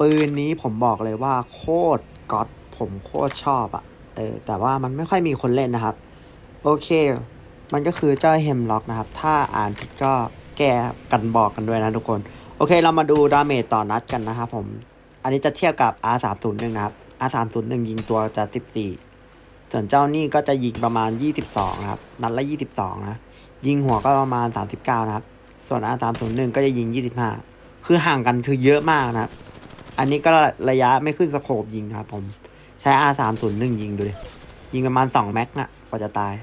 ปืนนี้ผมบอกเลยว่าโคตรก๊อตผมโคตรชอบอะเออแต่ว่ามันไม่ค่อยมีคนเล่นนะครับ โอเค มันก็คือเจ้าเฮมล็อกนะครับ ถ้าอ่านผิดก็แก้กันบอกกันด้วยนะทุกคน โอเคเรามาดูดาเมจต่อนัดกันนะครับผม อันนี้จะเทียบกับ R301 นะครับ R301 ยิงตัวจะ 14 ส่วนเจ้านี่ก็จะยิงประมาณ 22นะครับ นัดละ 22 นะ ยิงหัวก็ประมาณ 39 นะครับ ส่วน R301 ก็จะยิง 25 คือห่างกันคือเยอะมากนะครับ อันนี้ก็ระยะไม่ขึ้นสโคบยิงนะครับผม ใช้ R301 ยิงดูดิยิงประมาณ 2 แม็กนะกว่าจะตาย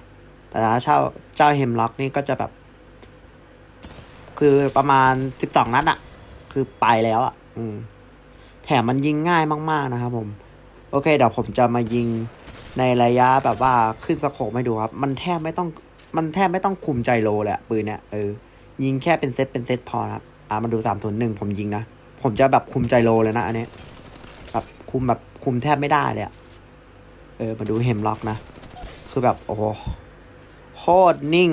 แต่ถ้าเช่าเจ้าเฮมล็อกนี่ก็จะแบบ คือประมาณ 12 นัดอะคือไปแล้วอะอืมแถมมันยิงง่ายมากๆนะครับผม โอเค เดี๋ยวผมจะมายิงในระยะแบบว่าขึ้นสโคปให้ดูครับ มันแทบไม่ต้องมันแทบไม่ต้องคุมใจโลเละปืนเนี่ยเออยิงแค่เป็นเซตเป็นเซตพอนะครับ อ่ามาดูสามศูนย์หนึ่งผมยิงนะ ผมจะแบบคุมใจโลเลยนะอันนี้แบบคุมแบบคุมแทบไม่ได้เลยอะเออมาดูเฮมล็อกนะ คือแบบโอ้โหโคตรนิ่ง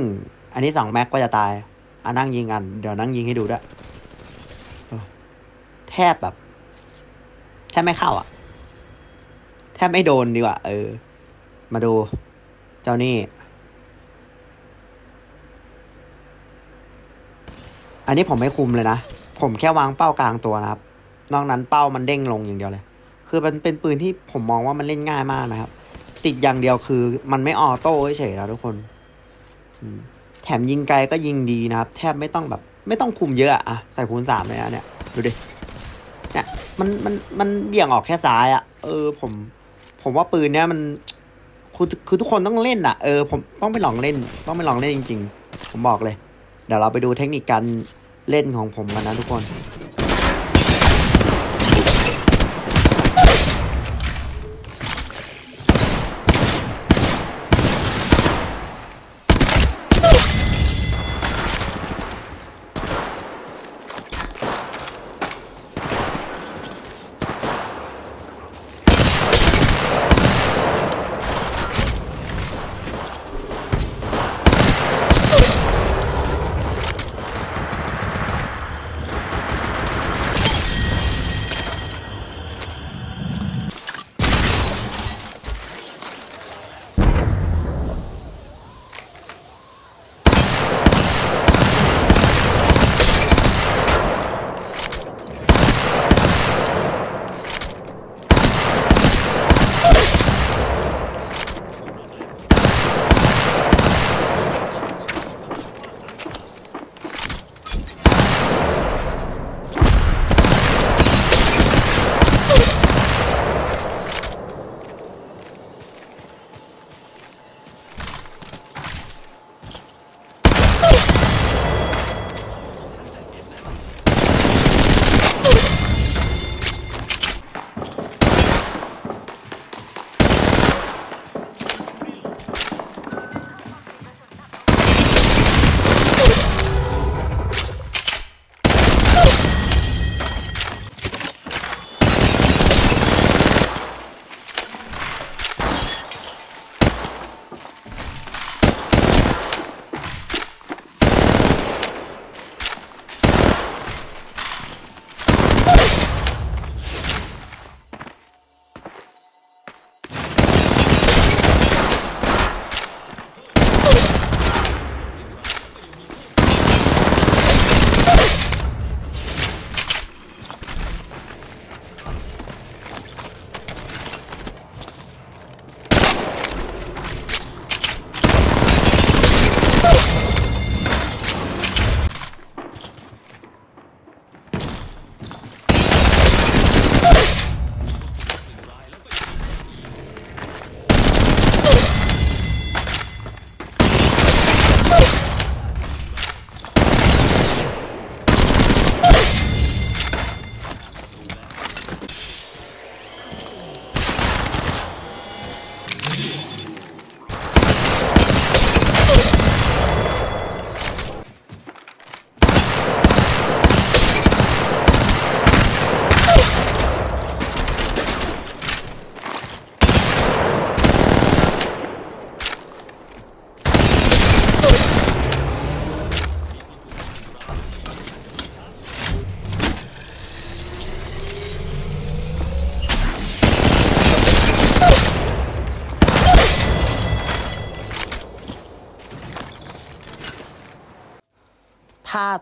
อันนี้สองแม็กก็จะตายอะนั่งยิงกัน เดี๋ยวนั่งยิงให้ดูด้วยแทบแบบ แทบไม่เข้าอะ แทบไม่โดนดีกว่าเออ มาดู เจ้านี่ อันนี้ผมไม่คุมเลยนะ ผมแค่วางเป้ากลางตัวนะครับ นอกนั้นเป้ามันเด้งลงอย่างเดียวเลย คือมันเป็นปืนที่ผมมองว่ามันเล่นง่ายมากนะครับ ติดอย่างเดียวคือมันไม่ออโต้เฉยๆนะทุกคนแถมยิงไกลก็ยิงดีนะครับ แทบไม่ต้องแบบ ไม่ต้องคุมเยอะอะอะใส่คูณสามเลยนะเนี่ยดูดิเนี่ยมันมันมันเบี่ยงออกแค่ซ้ายอะเออผม ผมว่าปืนเนี้ยมันคือคือทุกคนต้องเล่นอะเออผมต้องไปลองเล่น ต้องไปลองเล่นจริง ๆ ผมบอกเลย เดี๋ยวเราไปดูเทคนิคการ เล่นของผมกันนะทุกคน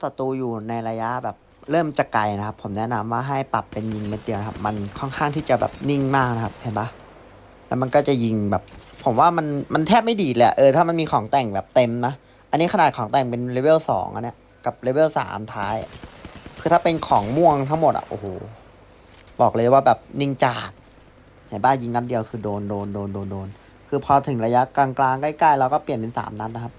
ศัตรูอยู่ในระยะแบบเริ่มจะไกลนะครับ ผมแนะนำว่าให้ปรับเป็นยิงเม็ดเดียวนะครับ มันค่อนข้างที่จะแบบนิ่งมากนะครับ เห็นปะแล้วมันก็จะยิงแบบ ผมว่ามันมันแทบไม่ดีดเลยอะเออถ้ามันมีของแต่งแบบเต็มนะอันนี้ขนาดของแต่งเป็นเลเวลสองอันเนี้ยกับเลเวลสามท้าย คือถ้าเป็นของม่วงทั้งหมดอะโอ้โหบอกเลยว่าแบบนิ่งจัดเห็นปะยิงนัดเดียวคือโดนโดนโดนโดนโดนคือพอถึงระยะกลางๆใกล้ๆเราก็เปลี่ยนเป็นสามนัดนะครับ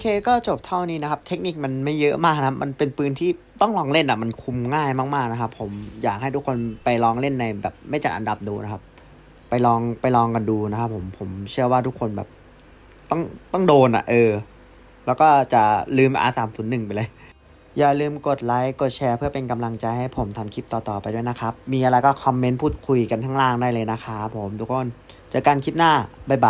เคก็จบเท่านี้นะครับ เทคนิคมันไม่เยอะมากนะมันเป็นปืนที่ต้องลองเล่นอะ มันคุมง่ายมากๆนะครับผมอยากให้ทุกคนไปลองเล่นในแบบไม่จัดอันดับดูนะครับ ไปลองไปลองกันดูนะครับผมผมเชื่อว่าทุกคนแบบต้องต้องโดนอะ เออ แล้วก็จะลืม R301 ไปเลย อย่าลืมกดไลค์กดแชร์เพื่อเป็นกำลังใจให้ผมทำคลิปต่อๆไปด้วยนะครับ มีอะไรก็คอมเมนต์พูดคุยกันข้างล่างได้เลยนะครับผมทุกคนเจอกันคลิปหน้าบ๊ายบาย